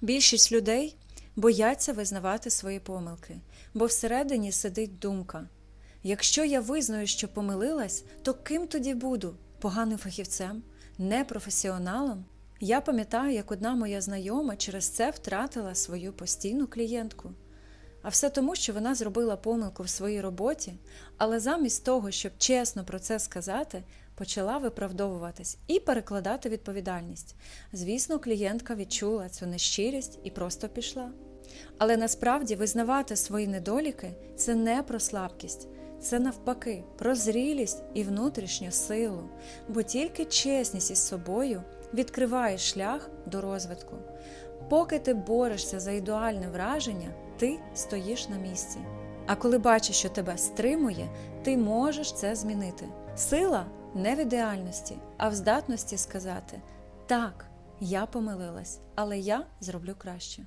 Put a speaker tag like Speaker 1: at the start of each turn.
Speaker 1: Більшість людей бояться визнавати свої помилки, бо всередині сидить думка: якщо я визнаю, що помилилась, то ким тоді буду? Поганим фахівцем, непрофесіоналом? Я пам'ятаю, як одна моя знайома через це втратила свою постійну клієнтку. А все тому, що вона зробила помилку в своїй роботі, але замість того, щоб чесно про це сказати, почала виправдовуватись і перекладати відповідальність. Звісно, клієнтка відчула цю нещирість і просто пішла. Але насправді визнавати свої недоліки це не про слабкість, це навпаки про зрілість і внутрішню силу, бо тільки чесність із собою відкриває шлях до розвитку. Поки ти борешся за ідеальне враження, ти стоїш на місці. А коли бачиш, що тебе стримує, ти можеш це змінити. Сила не в ідеальності, а в здатності сказати: так, я помилилась, але я зроблю краще.